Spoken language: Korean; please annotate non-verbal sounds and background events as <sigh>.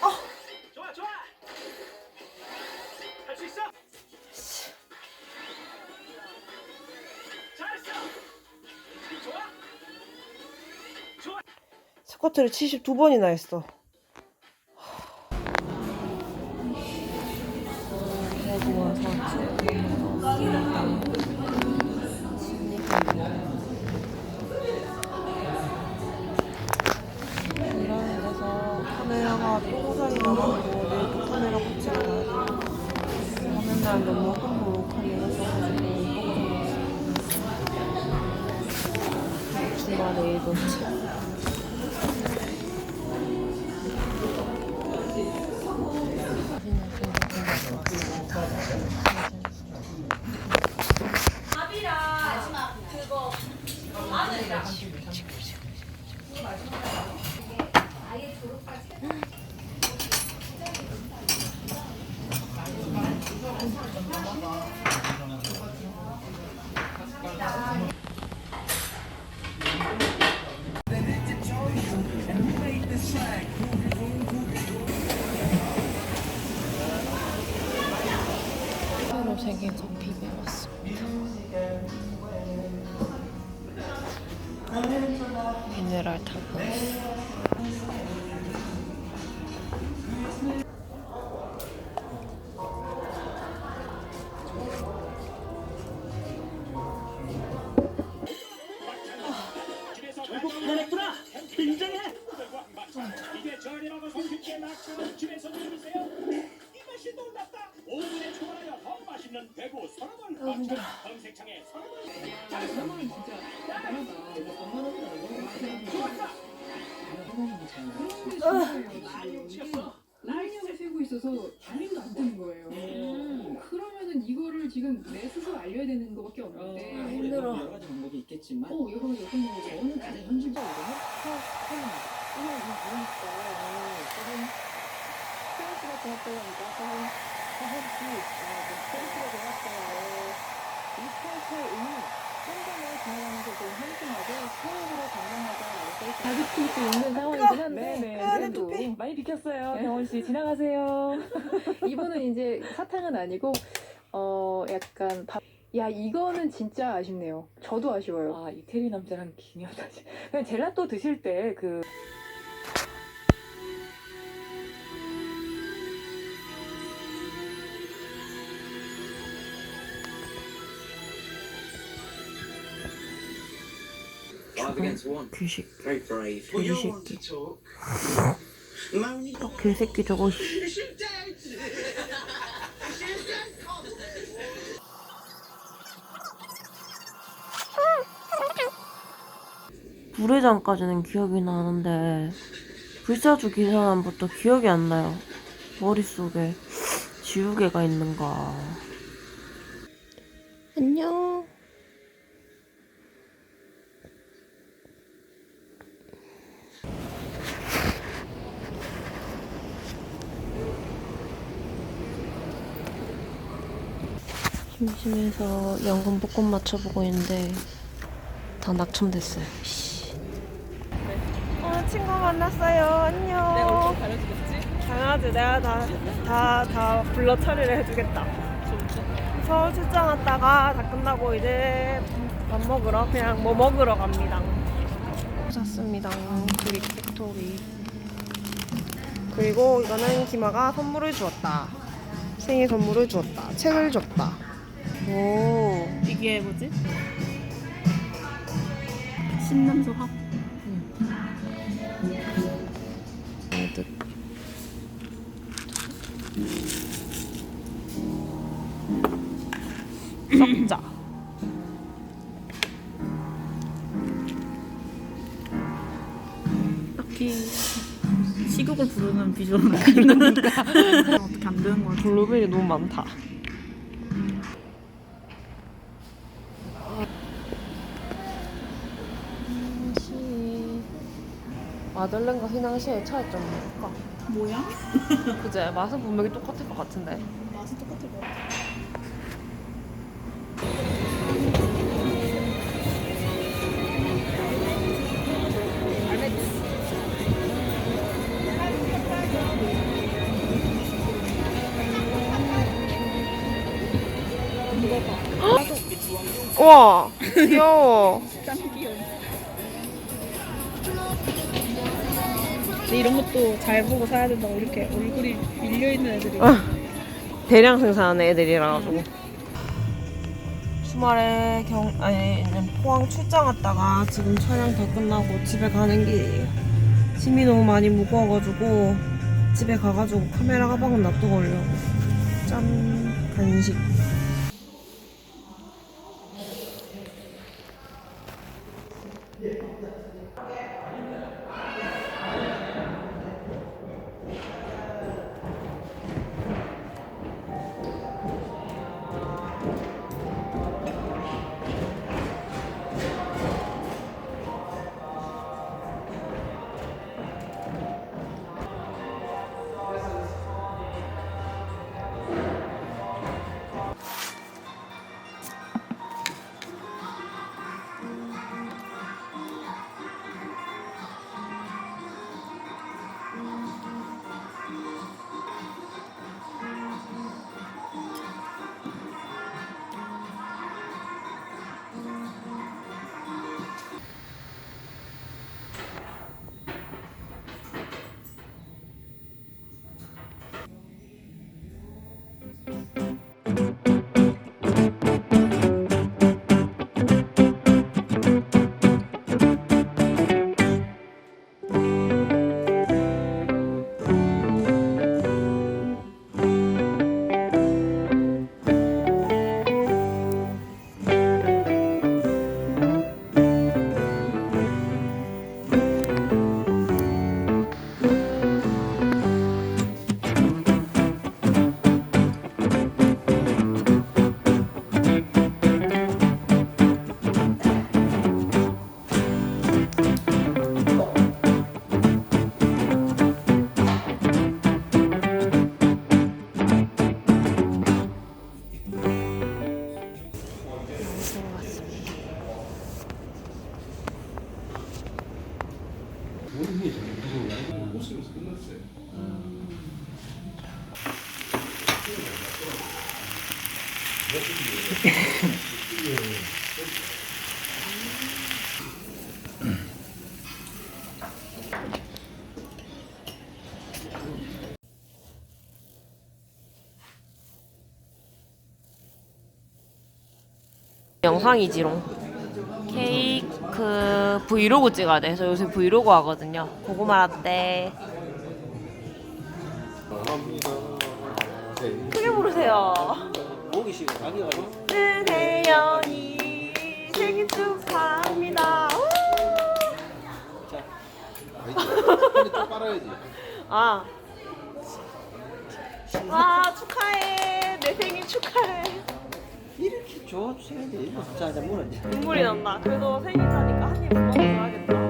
아, 스쿼트를 72번이나 했어. 또 고장이 나가지고 내일 또 카메라 고치러 가야 돼. 내가 맨날 너무 함부로 카메라 써가지고. 주말에 놓치. 새로 생긴 커피숍에 왔습니다. 미네랄 타고 서러벌. 라인형을 세고 있어서 알림도 안 뜨는 거예요. 그러면은 이거를 지금 내 스스로 알려야 되는 것밖에 없는데 힘들어. 여러 가지 방법이 있겠지만 어 여러 가지 어떤 거죠? 저는 가장 현실적으로는 이거 이거 보니까 조금 스트레스가 되었다고 하니까 조금 사실이 스트레스가 되었어요. 이 스트레스의 의미 혼자만 지나가는 게좀 한심하고 사역으로 건강하다라고 써있어요. 자극힐 수 있는 상황이긴 한데 네, 많이 비켰어요. 병원 씨 지나가세요. <laughs> 이분은 이제 사탕은 아니고 어 약간 밥... 야 이거는 진짜 아쉽네요. 저도 아쉬워요. 아 이태리 남자랑 기녀다. <laughs> 그냥 젤라또 드실 때 그. five against one. Very brave. Well, you want to talk. 어, 개새끼 저거. 부회장까지는 기억이 나는데 불사조 기사단부터 기억이 안 나요. 머릿속에 지우개가 있는가. 안녕. 심심해서 연금 복권 맞춰보고 있는데 다 낙첨됐어요. 씨. 어, 친구 만났어요. 안녕. 내가 어떻게 가르쳐줬지? 당연하지. 내가 다, 다, 다 불러 처리를 해주겠다. 서울 출장 왔다가 다 끝나고 이제 밥 먹으러 그냥 뭐 먹으러 갑니다. 샀습니다. 그릭 팩토리. 그리고 이거는 기마가 선물을 주었다. 생일 선물을 주었다. 책을 줬다. 오. 이게 뭐지? 신남소 합. 썩자. 딱히 시국을 부르는 비주얼은 아닌데 <laughs> 어떻게 안 되는 거야 블루베리 너무 많다. 마들렌과 휘낭시의 차이점 뭘까? 뭐야? <laughs> 그제 맛은 분명히 똑같을 것 같은데. 맛은 똑같을 것 같아 우와 귀여워. 짱귀 근데 이런 것도 잘 보고 사야 된다고 이렇게 얼굴이 밀려 있는 애들이 대량 생산하는 애들이라 가지고 주말에 경 아니 포항 출장 갔다가 지금 촬영 다 끝나고 집에 가는 길이에요. 짐이 너무 많이 무거워가지고 집에 가가지고 카메라 가방은 놔두고 오려고. 짠 간식. 영상이지롱. 케이크 브이로그 찍어야 돼. 그래서 요새 브이로그 하거든요. 고구마 라떼. 크게 부르세요. 목이 쉬고 자기가 은혜연이 생일 축하합니다. 우! 또 빨아야지. 아. 와 축하해. 내 생일 축하해. 이렇게 좋아주셔야지. 자, 자, 물어. 눈물이 난다. 그래도 생일 사니까 한입 먹어줘야겠다.